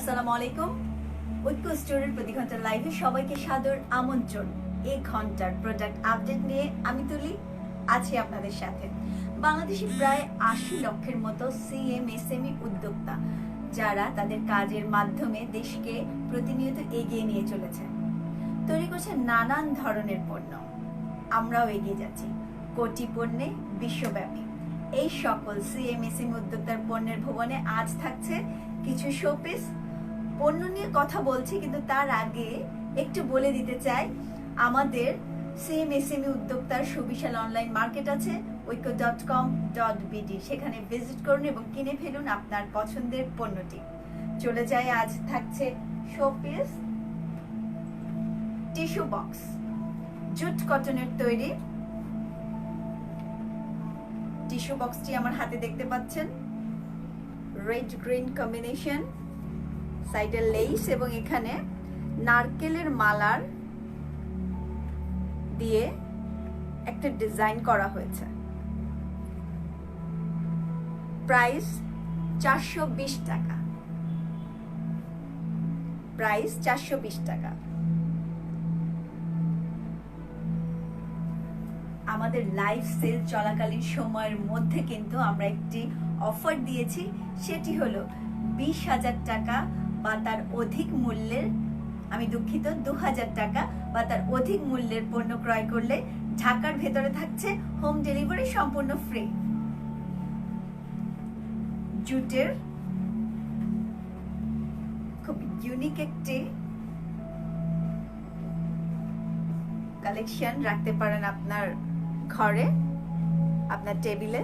আসসালামু আলাইকুম ঐক্য স্টোরের প্রতি ঘণ্টার লাইভে সবাইকে সাদর আমন্ত্রণ। এই ঘণ্টার প্রোডাক্ট আপডেট নিয়ে আমি তুলি, আছি আপনাদের সাথে। বাংলাদেশে প্রায় আশি লক্ষের মতো সিএমএসএমই উদ্যোক্তা, যারা তাদের কাজের মাধ্যমে দেশকে প্রতিনিয়ত এগিয়ে নিয়ে চলেছে। তৈরি করছে নানান ধরনের পণ্য। আমরাও এগিয়ে যাচ্ছি। কোটি পণ্যে বিশ্বব্যাপী। এই সকল সিএমএসএম উদ্যোক্তার পণ্যের ভুবনে আজ থাকছে কিছু শোপিস পণ্য নিয়ে কথা বলছি, কিন্তু তার আগে একটু বলে দিতে চাই, আমাদের সিএমএসএমই উদ্যোক্তার সুবিশাল অনলাইন মার্কেট আছে, Oikko dot com dot BD সেখানে ভিজিট করুন এবং কিনে ফেলুন আপনার পছন্দের পণ্যটি। চলে যায় আজ থাকছে শোপিস টিস্যু বক্স জুট কটনের তৈরি। টিস্যু বক্সটি আমার হাতে দেখতে পাচ্ছেন। রেড গ্রিন কম্বিনেশন সাইডে লেস এবং এখানে নারকেলের মালার দিয়ে একটা ডিজাইন করা হয়েছে। প্রাইস চারশো বিশ টাকা। প্রাইস চারশো বিশ টাকা। আমাদের লাইভ সেল চলাকালীন সময়ের মধ্যে কিন্তু আমরা একটি অফার দিয়েছি, সেটি হলো বিশ হাজার টাকা বা তার অধিক মূল্যের, আমি দুঃখিত, দু হাজার টাকা বা তার অধিক মূল্যের পণ্য ক্রয় করলে ঢাকার ভেতরে থাকছে হোম ডেলিভারি সম্পূর্ণ ফ্রি জুটের খুব ইউনিক একটি কালেকশন রাখতে পারেন আপনার ঘরে, আপনার টেবিলে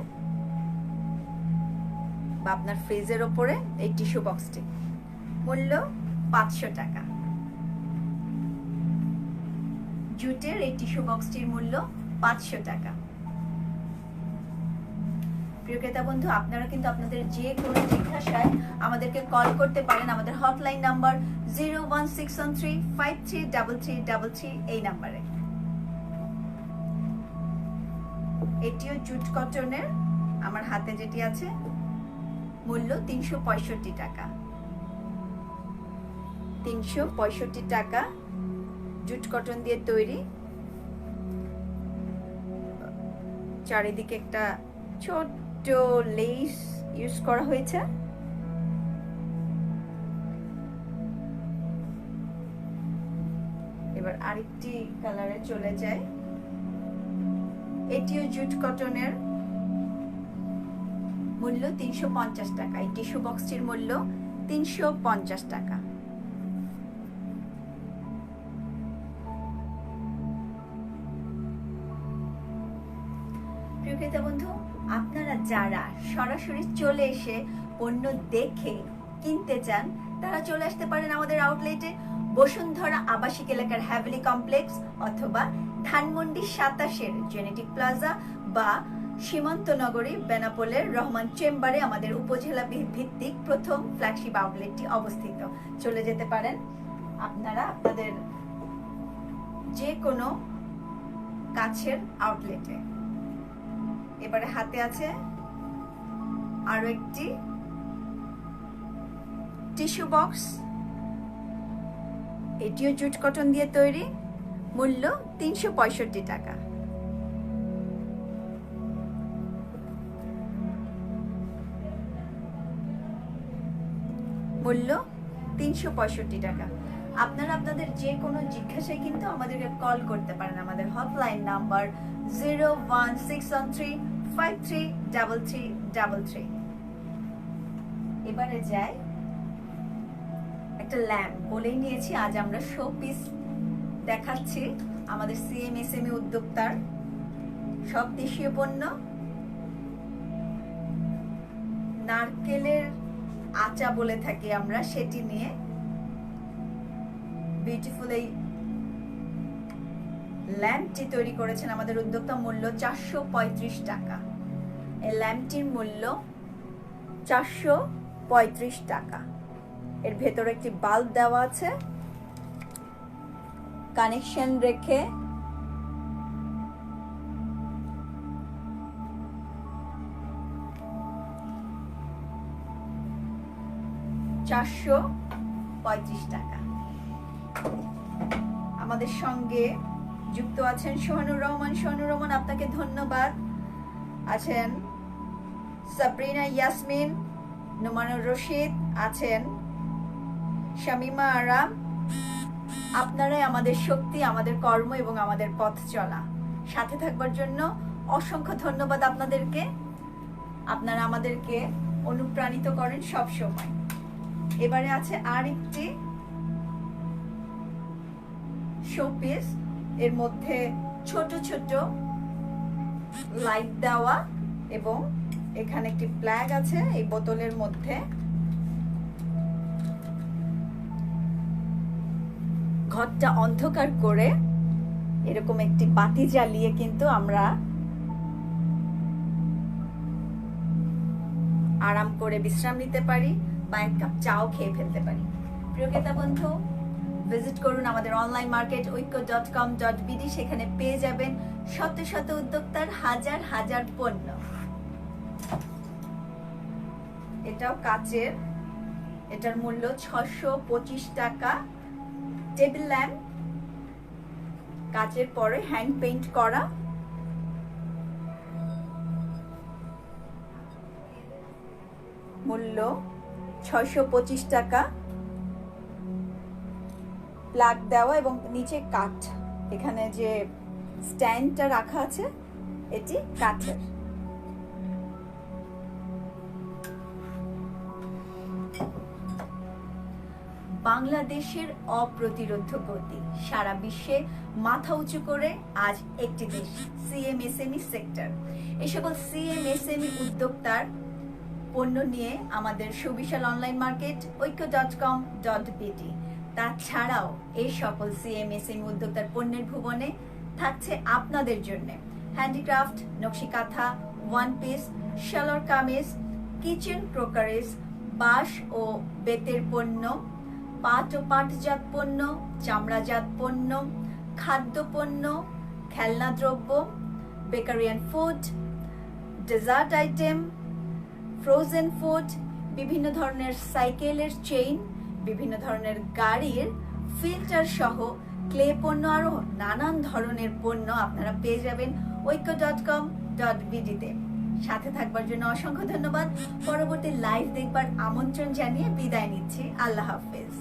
বা আপনার ফ্রিজের ওপরে এই টিস্যু বক্সটি মূল্য পাঁচশো টাকা। জুটের এই টিস্যু বক্সটির মূল্য পাঁচশো টাকা। প্রিয় ক্রেতা বন্ধু, আপনারা কিন্তু আপনাদের যে কোনো জিজ্ঞাসায় আমাদেরকে কল করতে পারেন। আমাদের hotline number zero one six one three five three double three double three এই নাম্বারে এটিও জুট কটনের আমার হাতে যেটি আছে, মূল্য তিনশো পঁয়ষট্টি টাকা। তিনশো পঁয়ষট্টি টাকা জুট কটন দিয়ে তৈরি। চারিদিকে একটা ছোট্ট লেস ইউজ করা হয়েছে। এবার আরেকটি কালারে চলে যায় এটিও জুট কটনের মূল্য তিনশো পঞ্চাশ টাকা। এই টিস্যু বক্সটির মূল্য তিনশো পঞ্চাশ টাকা। প্রিয় বন্ধু, আপনারা যারা সরাসরি চলে এসে পণ্য দেখে কিনতে চান, তারা চলে আসতে পারেন আমাদের আউটলেটে বসুন্ধরা আবাসিক এলাকার হ্যাভেলি কমপ্লেক্স অথবা ধানমন্ডি সাতাশের জেনেটিক প্লাজা বা সীমান্তনগরী বেনাপোলের রহমান চেম্বারে আমাদের উপজেলা ভিত্তিক প্রথম ফ্ল্যাগশিপ আউটলেটটি অবস্থিত। চলে যেতে পারেন। আপনারা আপনাদের যে কোনো কাছের আউটলেটে এবারে হাতে আছে আরও একটি টিস্যু বক্স। এটিও জুট কটন দিয়ে তৈরি, মূল্য তিনশো পঁয়ষট্টি টাকা। মূল্য তিনশো পঁয়ষট্টি টাকা। আপনারা আপনাদের যে কোনো জিজ্ঞাসায় কিন্তু আমাদেরকে কল করতে পারেন। আমাদের hotline number zero one six one three five three double three double three এবারে যাই। একটা ল্যাম্প বলেই নিয়েছি, আজ আমরা শো পিস দেখাচ্ছি আমাদের সিএমএসএমই উদ্যোক্তার। সব দেশীয় পণ্য। নারকেলের আচা বলে থাকি আমরা, সেটি নিয়ে। বিউটিফুল এই ল্যাম্পটি তৈরি করেছেন আমাদের উদ্যোক্তা মূল্য চারশো পঁয়ত্রিশ টাকা। এই ল্যাম্পটির মূল্য চারশো পঁয়ত্রিশ টাকা। এর ভেতরে একটি বাল্ব দেওয়া আছে। কানেকশন রেখে চারশো পঁয়ত্রিশ টাকা। আমাদের সঙ্গে যুক্ত আছেন সোহানুর রহমান। সোহানুর রহমান, আপনাকে ধন্যবাদ। আছেন সাবরিনা ইয়াসমিন, নোমানুর রশিদ, আছেন শামিমা আরাম। আপনারাই আমাদের শক্তি, আমাদের কর্ম এবং আমাদের পথ চলা। সাথে থাকবার জন্য অসংখ্য ধন্যবাদ আপনাদেরকে। আপনারা আমাদেরকে অনুপ্রাণিত করেন সব সময় এবারে আছে আর একটি শোপিস এর মধ্যে ছোট ছোট লাইট দেওয়া এবং এখানে একটি ফ্ল্যাগ আছে এই বোতলের মধ্যে। ঘরটা অন্ধকার করে এরকম একটি বাতি জ্বালিয়ে কিন্তু আমরা আরাম করে বিশ্রাম নিতে পারি বা এক কাপ চাও খেয়ে ফেলতে পারি। প্রিয় বন্ধু ভিজিট করুন আমাদের online market Oikko dot com dot BD, সেখানে পেয়ে যাবেন শত শত উদ্যোক্তার হাজার হাজার পণ্য। এটাও কাচের। এটার মূল্য ছশো পঁচিশ টাকা। Table lamp. কাচের পরে হ্যান্ড পেইন্ট করা। মূল্য ছয়শো পঁচিশ টাকা। প্লাগ দেওয়া এবং নিচে কাঠ। এখানে যে স্ট্যান্ডটা রাখা আছে, এটি কাঠের। বাংলাদেশের অপ্রতিরোধ গতি। সারা বিশ্বে মাথা উঁচু করে আজ একটি দেশ, সিএমএসএমই সেক্টর। এই সকল সিএমএসএমই উদ্যোক্তার পণ্য নিয়ে আমাদের সুবিশাল online market, Oikko dot com, dot BD. তাছাড়াও এই সকল সিএমএসএমই উদ্যোক্তার পণ্যের ভুবনে থাকছে আপনাদের জন্য। Handicraft Nakshi Kantha one piece shalwar kameez kitchen crockeries বাঁশ ও বেতের পণ্য, পাট ও পাটজাত পণ্য, চামড়াজাত পণ্য, খাদ্য পণ্য, খেলনা দ্রব্য বেকারিয়ান food dessert item frozen food বিভিন্ন ধরনের সাইকেলের চেইন বিভিন্ন ধরনের গাড়ির ফিল্টার সহ ক্লে পণ্য আরও নানান ধরনের পণ্য আপনারা পেয়ে যাবেন ঐক্য ডট কম ডট বিডিতে সাথে থাকবার জন্য অসংখ্য ধন্যবাদ। পরবর্তী লাইভ দেখবার আমন্ত্রণ জানিয়ে বিদায় নিচ্ছি। আল্লাহ হাফেজ।